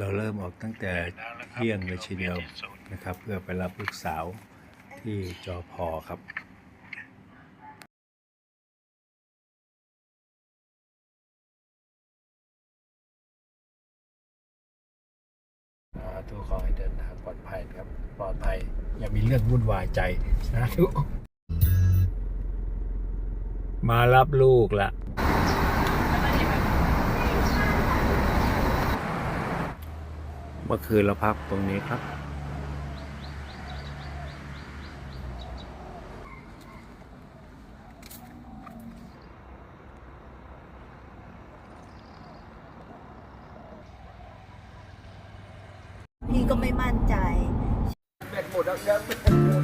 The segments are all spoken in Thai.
เราเริ่มออกตั้งแต่เที่ยงเลยทีเดียวนะครับ เพื่อไปรับลูกสาวที่จอพอครับสาธุขอให้เดินทางปลอดภัยครับ ปลอดภัย อย่ามีเรื่องวุ่นวายใจสาธุกมารับลูกละ เมื่อคืนเราพักตรงนี้ครับ พี่ก็ไม่มั่นใจต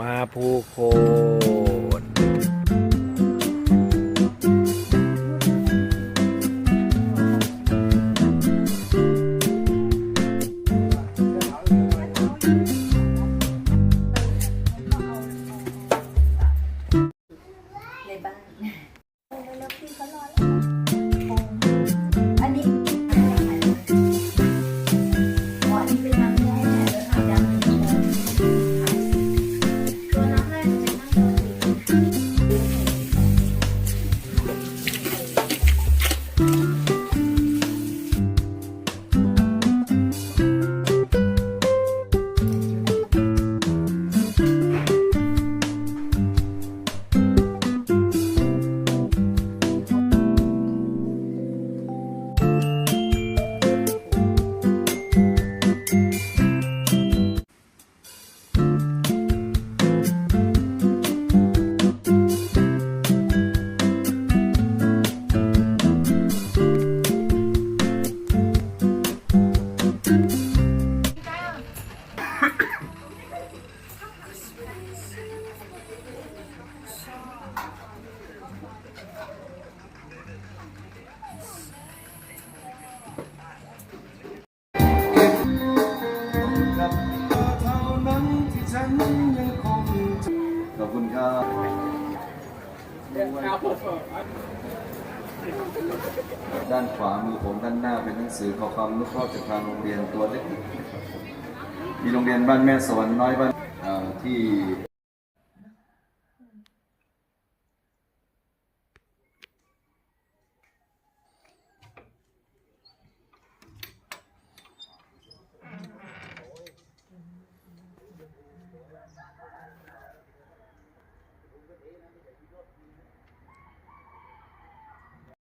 งจะเข้าเมืองไทยมาภูโคนขอบ ด้านขวามือผมด้านหน้าเป็นหนังสือขอความอนุเคราจากทางโรงเรียนตัวเล็กมีโรงเรียนบ้านแม่สวรรค์น้อยบ้านที่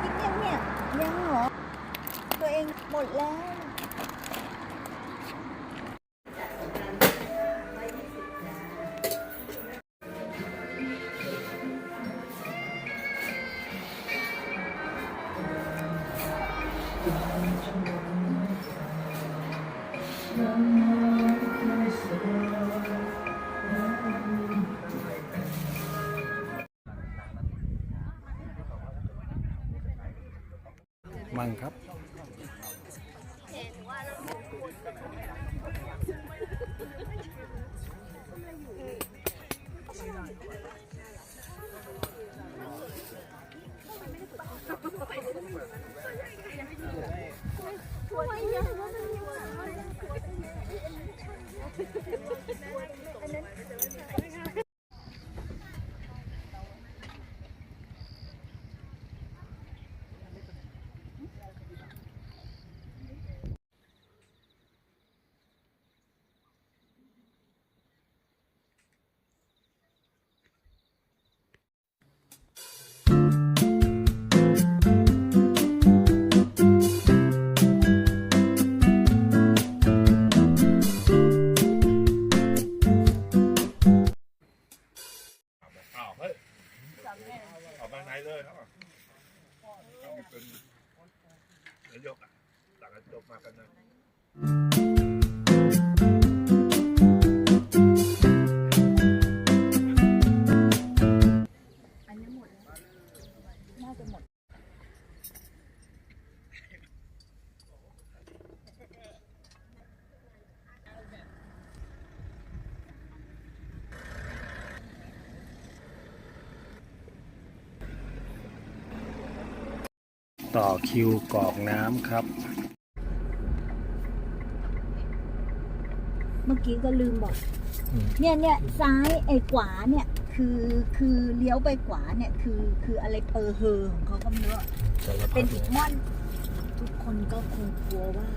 พี่เงียบเงียบยังเหรอ ตัวเองหม ดแล้ว มั่งครับ อ้าวเฮ้ยออกมาไหนเลยครับเป็นนายกอะต่างจบมากันนะ ต่อคิวกรอกน้ำครับ เมื่อกี้ก็ลืมบอกอืมเนี่ยเนี่ยซ้ายไอ้ขวาเนี่ยคือคือเลี้ยวไปขวาเนี่ยคือคืออะไรเปอร์เฮอของเขาก็ไม่รู้อะสารพัเป็นดหินม่อน ทุกคนก็คงกลัวว่า